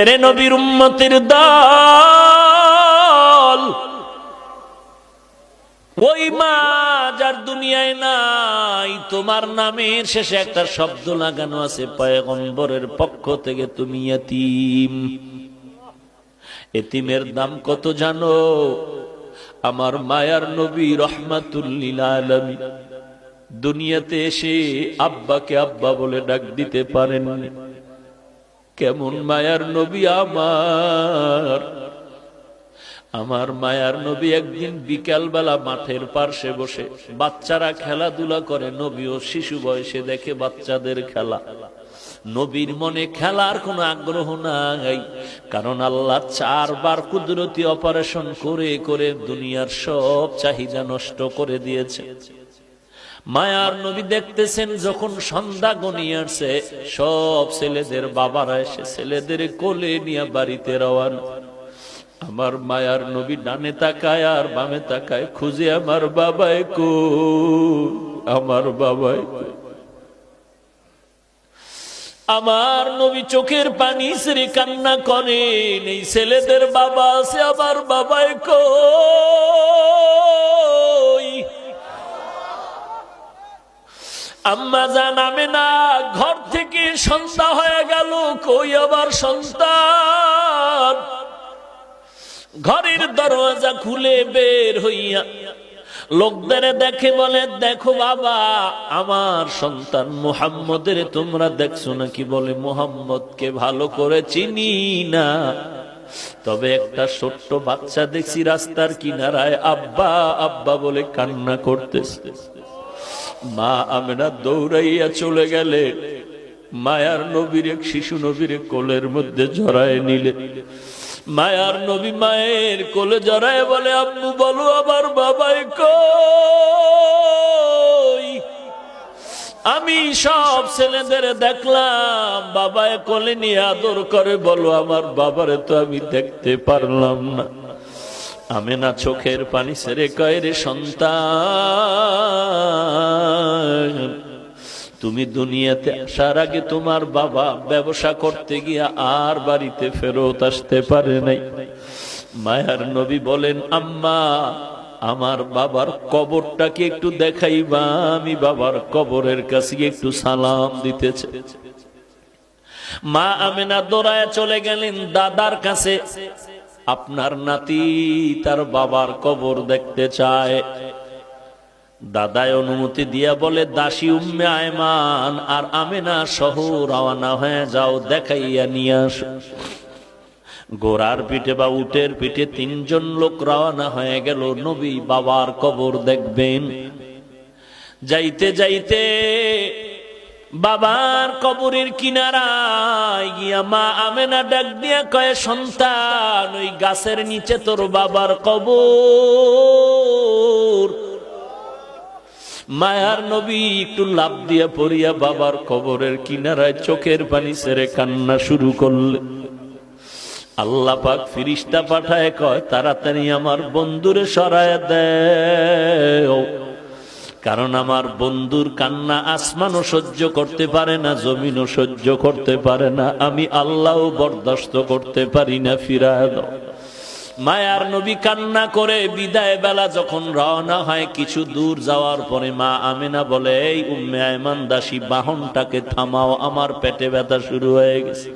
এরে নবীর উম্মতের দল। ওই মা যার দুনিয়ায় নাই, তোমার নামের শেষে একটা শব্দ লাগানো আছে, পয়গম্বরের পক্ষ থেকে তুমি এতিম। এতিমের দাম কত জানো? আমার মায়ার নবী রহমাতুল্লিল দুনিয়াতে এসে আব্বাকে আব্বা বলে ডাক দিতে পারেননি কেমন মায়ার নবী আমার? আমার মায়ার নবী একদিন বিকালবেলা মাঠের পার্শ্বে বসে বাচ্চারা খেলাধুলা করে, নবী ও শিশু বয়সে দেখে বাচ্চাদের খেলা। নবীর মনে খেলার কোনো আগ্রহ নাই, কারণ আল্লাহ চারবার কুদরতি অপারেশন করে করে দুনিয়ার সব চাহিদা নষ্ট করে দিয়েছে। মায়ার নবী দেখতেছেন যখন সন্ধ্যা গনিয়ে আসছে, সব ছেলেদের বাবারা এসে ছেলেদের কোলে নিয়ে বাড়িতে রওয়ানা। আমার মায়ার নবী ডানে তাকায় আর বামে তাকায়, খুঁজে আমার বাবাই কো আমার বাবাই? আমার নবী চোখের পানি সেরে কান্না করেন, এই ছেলেদের বাবা আছে, আমার বাবাই কই? আম্মা জানামে না, ঘর থেকে সন্ধ্যা হয়ে গেল, কই আবার সন্তান? ঘরের দরওয়াজা খুলে বের হইয়া লোকদের দেখে বলে, দেখো বাবা, আমার সন্তান মুহাম্মদের তোমরা দেখছ নাকি? বলে, মুহাম্মদকে ভালো করে চিনি না। তবে একটা ছোট্ট বাচ্চা দেখছি রাস্তার কিনারায় আব্বা আব্বা বলে কান্না করতেছে। মা আমেনা দৌড়াইয়া চলে গেলে, মায়ার নবীর এক শিশু নবীর কোলের মধ্যে জড়ায় নিলে। মায়ার নবী মায়ের কোলে জড়ায় বলে, আম্মু, বলো আবার বাবাই কই? আমি সব ছেলেদের দেখলাম বাবায় কোলে নিয়ে আদর করে, বলো আমার বাবারে তো আমি দেখতে পারলাম না। আমি না চোখের পানি সেরে কয়, রে সন্তান তুমি দুনিয়াতে আসার আগে তোমার বাবা ব্যবসা করতে গিয়া আর বাড়িতে ফেরত আসতে পারে নাই। মায়ার নবী বলেন, আম্মা, আমার বাবার কবরটাকে একটু দেখাইবা। আমি বাবার কবরের কাছে একটু সালাম দিতেছে মা আমেনা দৌড়ায় চলে গেলেন দাদার কাছে। আপনার নাতি তার বাবার কবর দেখতে চায়। দাদায় অনুমতি দিয়া বলে, দাসী উম্মে আয়মান আর আমেনা সহ রওনা হয়ে যাও, দেখাইয়া নিয়ে আসো। গোড়ার পিঠে বা উটের পিঠে তিনজন লোক রওনা হয়ে গেল, নবী, বাবার কবর দেখবেন। যাইতে যাইতে বাবার কবরের কিনারায় গিয়া মা আমেনা ডাক দিয়া কয়ে, সন্তান, ওই গাছের নিচে তোর বাবার কবর। মায়ার নবী একটু লাভ দিয়া পড়িয়া বাবার কবরের কিনারায় চোখের পানি সেরে কান্না শুরু করলে। আল্লাহ পাক ফিরিস্তা পাঠায়, কয়, তাড়াতাড়ি আমার বন্ধুরে সরায় দেও। কারণ আমার বন্ধুর কান্না আসমানও সহ্য করতে পারে না, জমিনও সহ্য করতে পারে না, আমি আল্লাহও বরদাস্ত করতে পারি না, ফিরায় দাও। মায়ার নবী কান্না করে বিদায় বেলা যখন রওনা হয়, কিছু দূর যাওয়ার পরে মা আমিনা বলে, এই উম্মে আয়মান দাসী, বাহনটাকে থামাও, আমার পেটে ব্যথা শুরু হয়ে গেছে।